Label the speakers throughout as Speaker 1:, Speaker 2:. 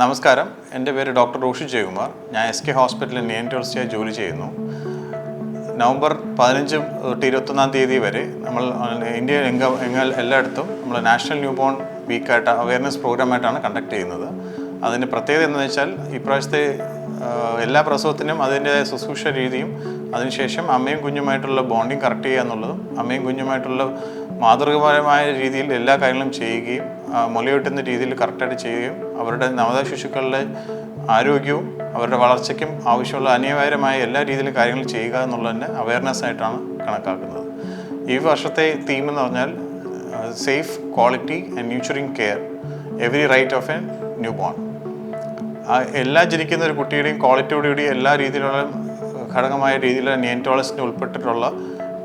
Speaker 1: നമസ്കാരം. എന്റെ പേര് ഡോക്ടർ റോഷി ജയകുമാർ. ഞാൻ എസ് കെ ഹോസ്പിറ്റലിൽ നിയന്റോളജിയായി ജോലി ചെയ്യുന്നു. നവംബർ പതിനഞ്ച് തൊട്ട് ഇരുപത്തൊന്നാം തീയതി വരെ നമ്മൾ ഇന്ത്യ എങ്ക എങ്ങ എല്ലായിടത്തും നമ്മൾ നാഷണൽ ന്യൂ ബോൺ വീക്കായിട്ട് അവയർനെസ് പ്രോഗ്രാമായിട്ടാണ് കണ്ടക്ട് ചെയ്യുന്നത്. അതിന് പ്രത്യേകത എന്താണെന്ന് വെച്ചാൽ ഇപ്രാവശ്യത്തെ എല്ലാ പ്രസവത്തിനും അതിന്റെതായ ശുശ്രൂഷ രീതിയും അതിനുശേഷം അമ്മയും കുഞ്ഞുമായിട്ടുള്ള ബോണ്ടിങ് കറക്റ്റ് ചെയ്യുക എന്നുള്ളതും അമ്മയും കുഞ്ഞുമായിട്ടുള്ള മാതൃകപരമായ രീതിയിൽ എല്ലാ കാര്യങ്ങളും ചെയ്യുകയും മുലയൂട്ടുന്ന രീതിയിൽ കറക്റ്റായിട്ട് ചെയ്യുകയും അവരുടെ നവജാത ശിശുക്കളുടെ ആരോഗ്യവും അവരുടെ വളർച്ചയ്ക്കും ആവശ്യമുള്ള അനിവാര്യമായ എല്ലാ രീതിയിലും കാര്യങ്ങൾ ചെയ്യുക എന്നുള്ളതിന്റെ അവയർനെസ് ആയിട്ടാണ് കണക്കാക്കുന്നത്. ഈ വർഷത്തെ തീം എന്ന് പറഞ്ഞാൽ safe quality and nurturing care every right of a newborn എല്ലാ ജനിക്കുന്ന ഒരു കുട്ടിയുടെയും ക്വാളിറ്റിയോടുകൂടി എല്ലാ രീതിയിലുള്ള ഘടകമായ രീതിയിലുള്ള നിയന്റോളജിന് ഉൾപ്പെട്ടിട്ടുള്ള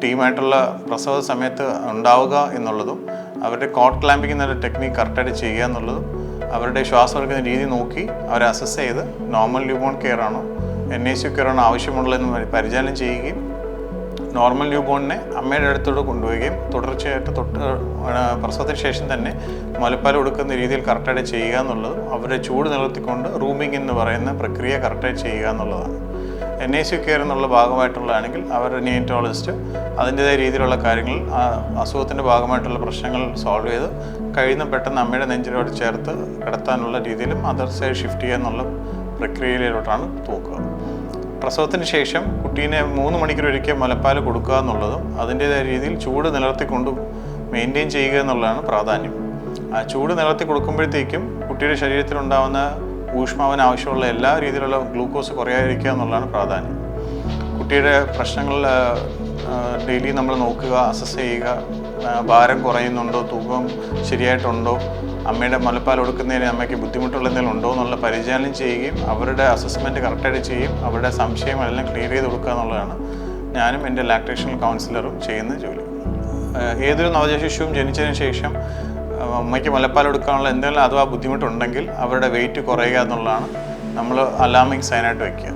Speaker 1: ടീമായിട്ടുള്ള പ്രസവ സമയത്ത് ഉണ്ടാവുക എന്നുള്ളതും അവരുടെ കോട്ട് ക്ലാമ്പിംഗ് എന്നൊരു ടെക്നിക്ക് കറക്റ്റായിട്ട് ചെയ്യുക എന്നുള്ളതും അവരുടെ ശ്വാസം എടുക്കുന്ന രീതി നോക്കി അവരെ അസസ് ചെയ്ത് നോർമൽ ന്യൂബോൺ കെയർ ആണോ എൻ ഐ സി കെയർ ആണോ ആവശ്യമുള്ളതെന്ന് പരിചാലനം ചെയ്യുകയും നോർമൽ ന്യൂബോണിനെ അമ്മയുടെ അടുത്തോട്ട് കൊണ്ടുപോവുകയും തുടർച്ചയായിട്ട് തൊട്ട് പ്രസവത്തിന് ശേഷം തന്നെ മുലപ്പാൽ കൊടുക്കുന്ന രീതിയിൽ കറക്റ്റായിട്ട് ചെയ്യുക എന്നുള്ളതും അവരെ ചൂട് നിലനിർത്തിക്കൊണ്ട് റൂമിംഗ് എന്ന് പറയുന്ന പ്രക്രിയ കറക്റ്റായിട്ട് ചെയ്യുക എന്നുള്ളതാണ്. എൻ ഐ സി കെയർ എന്നുള്ള ഭാഗമായിട്ടുള്ളതാണെങ്കിൽ അവരുടെ നിയന്റോളജിസ്റ്റ് അതിന്റെതായ രീതിയിലുള്ള കാര്യങ്ങൾ ആ അസുഖത്തിന്റെ ഭാഗമായിട്ടുള്ള പ്രശ്നങ്ങൾ സോൾവ് ചെയ്ത് കഴിയുന്ന പെട്ടെന്ന് അമ്മയുടെ നെഞ്ചിനോട് ചേർത്ത് കിടത്താനുള്ള രീതിയിലും അതർ സൈഡ് ഷിഫ്റ്റ് ചെയ്യുക എന്നുള്ള പ്രക്രിയയിലോട്ടാണ് തൂക്കുക. പ്രസവത്തിന് ശേഷം കുട്ടീനെ മൂന്ന് മണിക്കൂർ ഒരിക്കൽ മുലപ്പാൽ കൊടുക്കുക എന്നുള്ളതും അതിന്റേതായ രീതിയിൽ ചൂട് നിലർത്തിക്കൊണ്ട് മെയിന്റെയിൻ ചെയ്യുക എന്നുള്ളതാണ് പ്രാധാന്യം. ആ ചൂട് നിലർത്തി കൊടുക്കുമ്പോഴത്തേക്കും കുട്ടിയുടെ ശരീരത്തിലുണ്ടാകുന്ന ഊഷ്മാവിന് ആവശ്യമുള്ള എല്ലാ രീതിയിലുള്ള ഗ്ലൂക്കോസ് കുറയാതിരിക്കുക എന്നുള്ളതാണ് പ്രാധാന്യം. കുട്ടിയുടെ പ്രശ്നങ്ങൾ ഡെയിലി നമ്മൾ നോക്കുക അസസ് ചെയ്യുക ഭാരം കുറയുന്നുണ്ടോ തൂക്കം ശരിയായിട്ടുണ്ടോ അമ്മയുടെ മുലപ്പാൽ കൊടുക്കുന്നതിന് അമ്മയ്ക്ക് ബുദ്ധിമുട്ടുള്ള എന്തെങ്കിലും ഉണ്ടോ എന്നുള്ള പരിചാലനം ചെയ്യുകയും അവരുടെ അസസ്മെന്റ് കറക്റ്റായിട്ട് ചെയ്യും അവരുടെ സംശയങ്ങളെല്ലാം ക്ലിയർ ചെയ്ത് കൊടുക്കുക എന്നുള്ളതാണ് ഞാനും എന്റെ ലാക്ടേഷൻ കൗൺസിലറും ചെയ്യുന്ന ജോലി. ഏതൊരു നവജാത ശിശുവും ജനിച്ചതിന് ശേഷം അമ്മയ്ക്ക് മുലപ്പാൽ കൊടുക്കാനുള്ള എന്തെങ്കിലും അഥവാ ബുദ്ധിമുട്ടുണ്ടെങ്കിൽ അവരുടെ വെയിറ്റ് കുറയുക എന്നുള്ളതാണ് നമ്മൾ അലാമിങ് സൈനായിട്ട് വയ്ക്കുക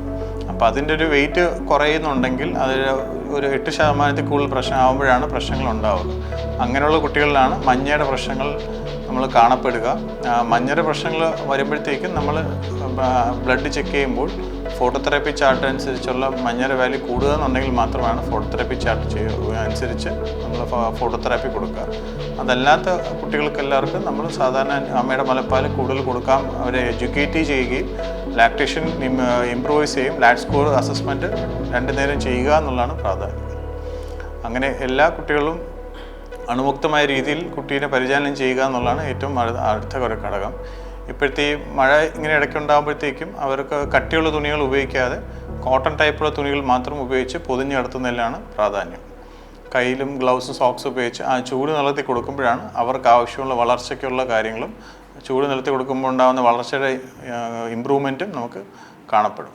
Speaker 1: അപ്പോൾ അതിന്റെ ഒരു വെയിറ്റ് കുറയുന്നുണ്ടെങ്കിൽ അതിൽ ഒരു എട്ട് ശതമാനത്തിൽ കൂടുതൽ പ്രശ്നമാകുമ്പോഴാണ് പ്രശ്നങ്ങൾ ഉണ്ടാവുക. അങ്ങനെയുള്ള കുട്ടികളിലാണ് മഞ്ഞയുടെ പ്രശ്നങ്ങൾ നമ്മൾ കാണപ്പെടുക. മഞ്ഞയുടെ പ്രശ്നങ്ങൾ വരുമ്പോഴത്തേക്കും നമ്മൾ ബ്ലഡ് ചെക്ക് ചെയ്യുമ്പോൾ ഫോട്ടോതെറാപ്പി ചാർട്ട് അനുസരിച്ചുള്ള മഞ്ഞര വാല്യൂ കൂടുക എന്നുണ്ടെങ്കിൽ മാത്രമാണ് ഫോട്ടോതെറാപ്പി ചാർട്ട് ചെയ്യുക അനുസരിച്ച് നമ്മൾ ഫോട്ടോതെറാപ്പി കൊടുക്കുക. അതല്ലാത്ത കുട്ടികൾക്ക് എല്ലാവർക്കും നമ്മൾ സാധാരണ അമ്മയുടെ മുലപ്പാൽ കൂടുതൽ കൊടുക്കാം. അവരെ എഡ്യൂക്കേറ്റ് ചെയ്യുകയും ലാക്ടേഷൻ ഇമ്പ്രൂവൈസ് ചെയ്യും. ലാറ്റ് സ്കോർ അസസ്മെന്റ് രണ്ടു നേരം ചെയ്യുക എന്നുള്ളതാണ് പ്രാധാന്യം. അങ്ങനെ എല്ലാ കുട്ടികളും അണുമുക്തമായ രീതിയിൽ കുട്ടീനെ പരിചാലനം ചെയ്യുക എന്നുള്ളതാണ് ഏറ്റവും അടു- അടുത്ത ഒരു ഘടകം. ഇപ്പോഴത്തെ മഴ ഇങ്ങനെ ഇടയ്ക്ക് ഉണ്ടാകുമ്പോഴത്തേക്കും അവർക്ക് കട്ടിയുള്ള തുണികൾ ഉപയോഗിക്കാതെ കോട്ടൺ ടൈപ്പുള്ള തുണികൾ മാത്രം ഉപയോഗിച്ച് പൊതിഞ്ഞ് കിടത്തുന്നതിലാണ് പ്രാധാന്യം. കയ്യിലും ഗ്ലൗസും സോക്സും ഉപയോഗിച്ച് ആ ചൂട് നിലത്തി കൊടുക്കുമ്പോഴാണ് അവർക്ക് ആവശ്യമുള്ള വളർച്ചയ്ക്കുള്ള കാര്യങ്ങളും ചൂട് നിലത്തി കൊടുക്കുമ്പോൾ ഉണ്ടാകുന്ന വളർച്ചയുടെ ഇമ്പ്രൂവ്മെന്റും നമുക്ക് കാണപ്പെടും.